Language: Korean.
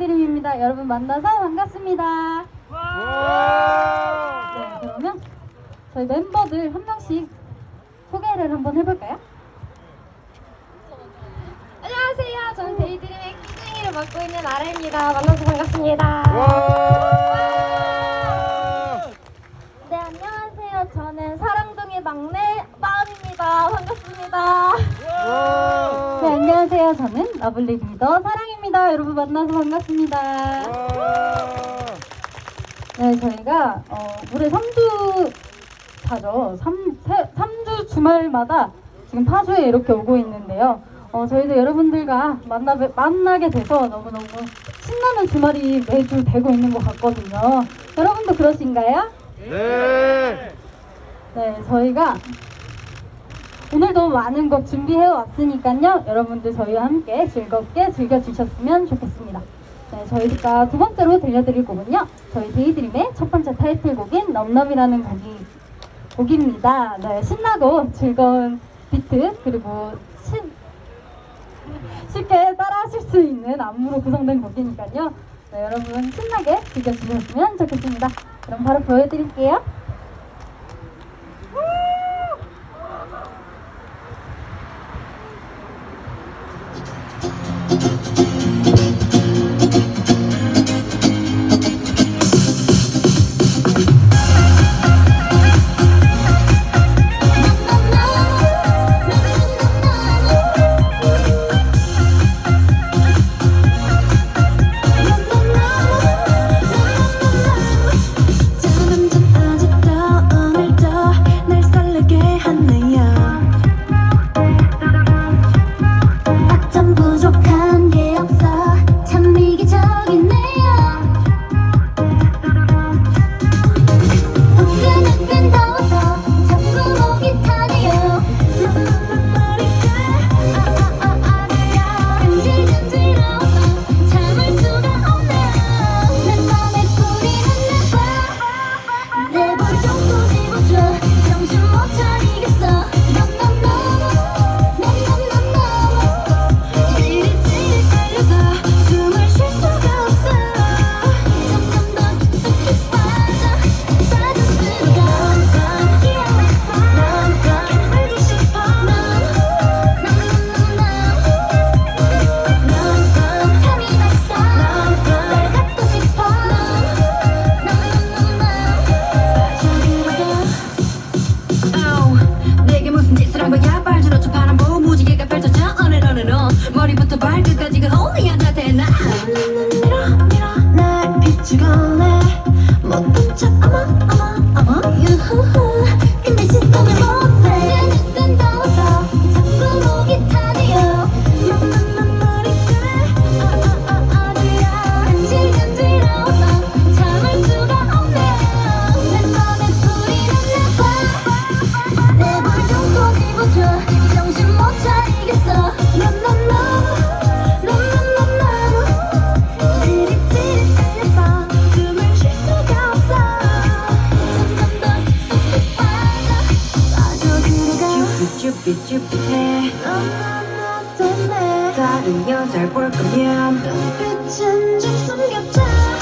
데이드림입니다. 여러분 만나서 반갑습니다. 네, 그러면 저희 멤버들 한 명씩 소개를 한번 해볼까요? 안녕하세요. 저는 데이드림의 키즈이를 맡고 있는 아라입니다. 만나서 반갑습니다. 네, 안녕하세요. 저는 사랑둥이 막내 마음입니다. 반갑습니다. 네, 안녕하세요. 저는 러블리 리더 사랑입니다. 여러분 만나서 반갑습니다. 네, 저희가 어, 올해 3주 차죠. 3, 주 주말마다 지금 파주에 이렇게 오고 있는데요. 어, 저희도 여러분들과 만나, 만나게 돼서 너무너무 신나는 주말이 매주 되고 있는 것 같거든요. 여러분도 그러신가요? 네. 네, 저희가 오늘도 많은 곡 준비해 왔으니까요. 여러분들 저희와 함께 즐겁게 즐겨주셨으면 좋겠습니다. 네, 저희가 두 번째로 들려드릴 곡은요. 저희 데이드림의 첫 번째 타이틀곡인 넘넘이라는 곡이, 곡입니다. 네, 신나고 즐거운 비트, 그리고 신, 쉽게 따라하실 수 있는 안무로 구성된 곡이니까요. 네, 여러분 신나게 즐겨주셨으면 좋겠습니다. 그럼 바로 보여드릴게요. ama ama ama yuhu you. 쭈삣쭈삣해 너너너 때문에 다른 여자를 볼 거면 눈빛은 좀 숨겼자